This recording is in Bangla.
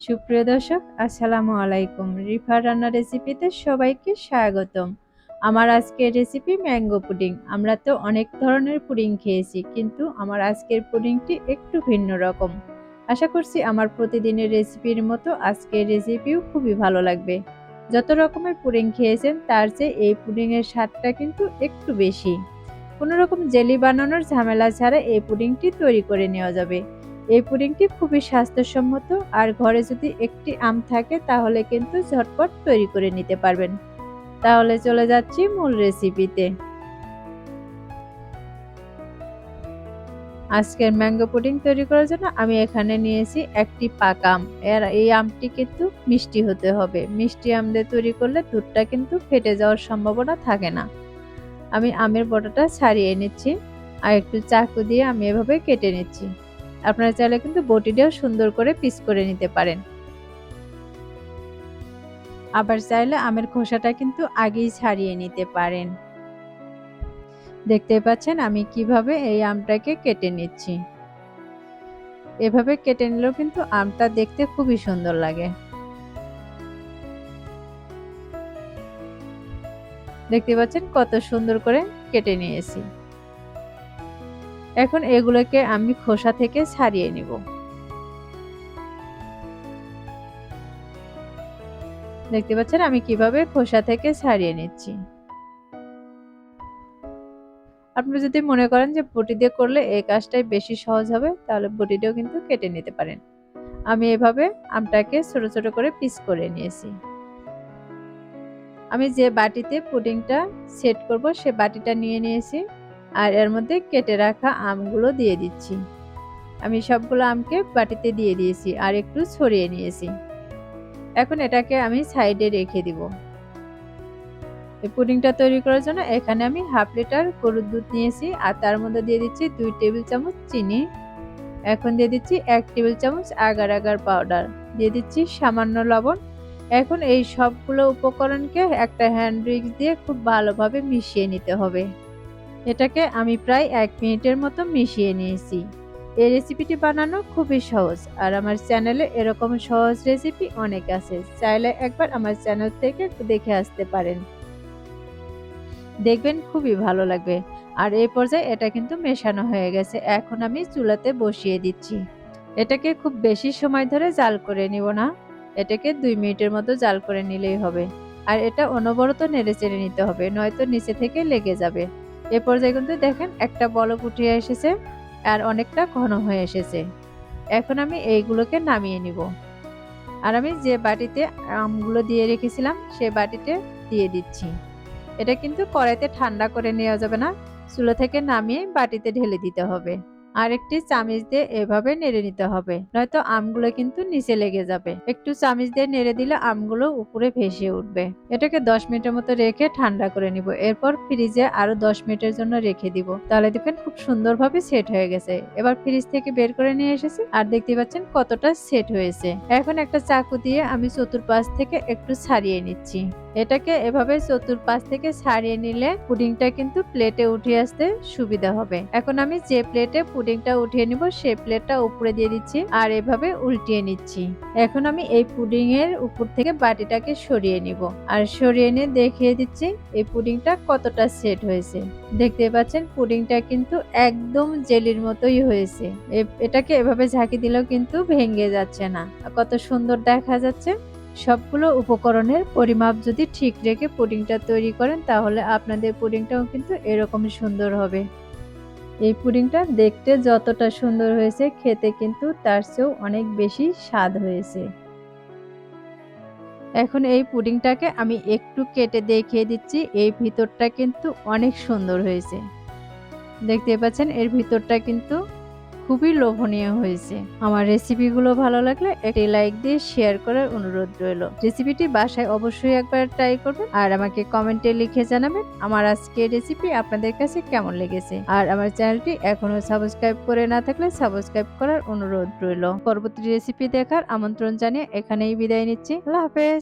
সুপ্রিয় দর্শক, আসসালামু আলাইকুম। রিফার রান্না রেসিপিতে সবাইকে স্বাগতম। আমার আজকের রেসিপি ম্যাঙ্গো পুডিং। আমরা তো অনেক ধরনের পুডিং খেয়েছি, কিন্তু আমার আজকের পুডিংটি একটু ভিন্ন রকম। আশা করছি আমার প্রতিদিনের রেসিপির মতো আজকের রেসিপিও খুবই ভালো লাগবে। যত রকমের পুডিং খেয়েছেন, তার চেয়ে এই পুডিংয়ের স্বাদটা কিন্তু একটু বেশি। কোনো রকম জেলি বানানোর ঝামেলা ছাড়া এই পুডিংটি তৈরি করে নেওয়া যাবে। এই পুডিংটি খুবই স্বাস্থ্যসম্মত আর ঘরে যদি একটি আম থাকে তাহলে কিন্তু ঝটপট তৈরি করে নিতে পারবেন। তাহলে চলে যাচ্ছি মূল রেসিপিতে। আজকের ম্যাঙ্গো পুডিং তৈরি করার জন্য আমি এখানে নিয়েছি একটি পাকা আম। এর এই আমটি কিন্তু মিষ্টি হতে হবে। মিষ্টি আম দিয়ে তৈরি করলে দুধটা কিন্তু ফেটে যাওয়ার সম্ভাবনা থাকে না। আমি আমের বটাটা ছাড়িয়ে নিচ্ছি আর একটু চাকু দিয়ে আমি এভাবে কেটে নিচ্ছি। আপনারা চাইলে কিন্তু বটিটাও সুন্দর করে পিস করে নিতে পারেন। আবার চাইলে আমের খোসাটা কিন্তু আগেই ছাড়িয়ে নিতে পারেন। দেখতে পাচ্ছেন আমি কীভাবে এই আমটাকে কেটে নিচ্ছি। এভাবে কেটে নিলেও কিন্তু আমটা দেখতে খুবই সুন্দর লাগে। দেখতে পাচ্ছেন কত সুন্দর করে কেটে নিয়েছি। এখন এগুলোকে আমি খোসা থেকে ছাড়িয়ে নিব। দেখতে পাচ্ছেন আমি কীভাবে খোসা থেকে ছাড়িয়ে নিচ্ছি। আপনি যদি মনে করেন যে বটি দিয়ে করলে এই কাজটাই বেশি সহজ হবে, তাহলে বটিটাও কিন্তু কেটে নিতে পারেন। আমি এভাবে আমটাকে ছোট ছোট করে পিস করে নিয়েছি। আমি যে বাটিতে পুডিংটা সেট করব, সে বাটিটা নিয়ে নিয়েছি। আর এর মধ্যে কেটে রাখা আমগুলো দিয়ে দিচ্ছি। আমি সবগুলো আমকে বাটিতে দিয়ে দিয়েছি আর একটু ছড়িয়ে নিয়েছি। এখন এটাকে আমি সাইডে রেখে দিব। এই পুডিংটা তৈরি করার জন্য এখানে আমি হাফ লিটার গরুর দুধ নিয়েছি আর তার মধ্যে দিয়ে দিচ্ছি দুই টেবিল চামচ চিনি। এখন দিয়ে দিচ্ছি এক টেবিল চামচ আগার আগার পাউডার। দিয়ে দিচ্ছি সামান্য লবণ। এখন এই সবগুলো উপকরণকে একটা হ্যান্ড রিক্স দিয়ে খুব ভালোভাবে মিশিয়ে নিতে হবে। এটাকে আমি প্রায় এক মিনিটের মতো মিশিয়ে নিয়েছি। এই রেসিপিটি বানানো খুবই সহজ, আর আমার চ্যানেলে এরকম সহজ রেসিপি অনেক আছে। চাইলে একবার আমার চ্যানেল থেকে দেখে আসতে পারেন। দেখবেন খুবই ভালো লাগবে। আর এই পর্যায়ে এটা কিন্তু মেশানো হয়ে গেছে। এখন আমি চুলাতে বসিয়ে দিচ্ছি। এটাকে খুব বেশি সময় ধরে জাল করে নিব না। এটাকে দুই মিনিটের মতো জাল করে নিলেই হবে। আর এটা অনবরত নেড়ে চেড়ে নিতে হবে, নয়তো নিচে থেকে লেগে যাবে। এ পর্যায়ে কিন্তু দেখেন একটা বলক উঠিয়ে এসেছে আর অনেকটা ঘন হয়ে এসেছে। এখন আমি এইগুলোকে নামিয়ে নিব। আর আমি যে বাটিতে আমগুলো দিয়ে রেখেছিলাম, সে বাটিতে দিয়ে দিচ্ছি। এটা কিন্তু কড়াইতে ঠান্ডা করে নেওয়া যাবে না। চুলো থেকে নামিয়ে বাটিতে ঢেলে দিতে হবে। আর একটি চামিচ দিয়ে এভাবে নেড়ে নিতে হবে। নয়তো আমগুলো কিন্তু নিচে লেগে যাবে। একটু চামিচ দিয়ে নেড়ে দিলে আমগুলো উপরে ভেসে উঠবে। এটাকে দশ মিনিটের মতো রেখে ঠান্ডা করে নিব। এরপর ফ্রিজে আরও দশ মিনিটের জন্য রেখে দিব। তাহলে দেখবেন খুব সুন্দরভাবে সেট হয়ে গেছে। এবার ফ্রিজ থেকে বের করে নিয়ে এসেছি আর দেখতে পাচ্ছেন কতটা সেট হয়েছে। এখন একটা চাকু দিয়ে আমি চতুর্পাশ থেকে একটু ছাড়িয়ে নিচ্ছি। এটাকে এভাবে চতুর্পাশ থেকে ছাড়িয়ে নিলে পুডিংটা কিন্তু প্লেটে উঠে আসতে সুবিধা হবে। এখন আমি যে প্লেটে পুডিংটা উঠিয়ে নিব সেই প্লেটটা উপরে দিয়ে দিচ্ছি আর এভাবে উল্টিয়ে নিচ্ছি। এখন আমি এই পুডিং এর উপর থেকে বাটিটাকে সরিয়ে নিব আর সরিয়ে নিয়ে দেখিয়ে দিচ্ছি এই পুডিংটা কতটা সেট হয়েছে। দেখতে পাচ্ছেন পুডিংটা কিন্তু একদম জেলির মতোই হয়েছে। এটাকে এভাবে ঝাঁকি দিলেও কিন্তু ভেঙে যাচ্ছে না। কত সুন্দর দেখা যাচ্ছে। সবগুলো উপকরণের পরিমাপ যদি ঠিক রেখে পুডিংটা তৈরি করেন, তাহলে আপনাদের পুডিংটাও কিন্তু এরকম সুন্দর হবে। এই পুডিংটা দেখতে যতটা সুন্দর হয়েছে, খেতে কিন্তু তার চেয়েও অনেক বেশি স্বাদ হয়েছে। এখন এই পুডিংটাকে আমি একটু কেটে দেখিয়ে দিচ্ছি। এই ভিতরটা কিন্তু অনেক সুন্দর হয়েছে। দেখতে পাচ্ছেন, এর ভিতরটা কিন্তু খুবই লোভনীয় হয়েছে। আমার রেসিপিগুলো ভালো লাগলে একটি লাইক দিয়ে শেয়ার করার অনুরোধ রইল। রেসিপিটি বাসায় অবশ্যই একবার ট্রাই করবেন আর আমাকে কমেন্টে লিখে জানাবেন আমার আজকে রেসিপি আপনাদের কাছে কেমন লেগেছে। আর আমার চ্যানেলটি এখনও সাবস্ক্রাইব করে না থাকলে সাবস্ক্রাইব করার অনুরোধ রইল। পরবর্তী রেসিপি দেখার আমন্ত্রণ জানিয়ে এখানেই বিদায় নিচ্ছি। আল্লাহ হাফেজ।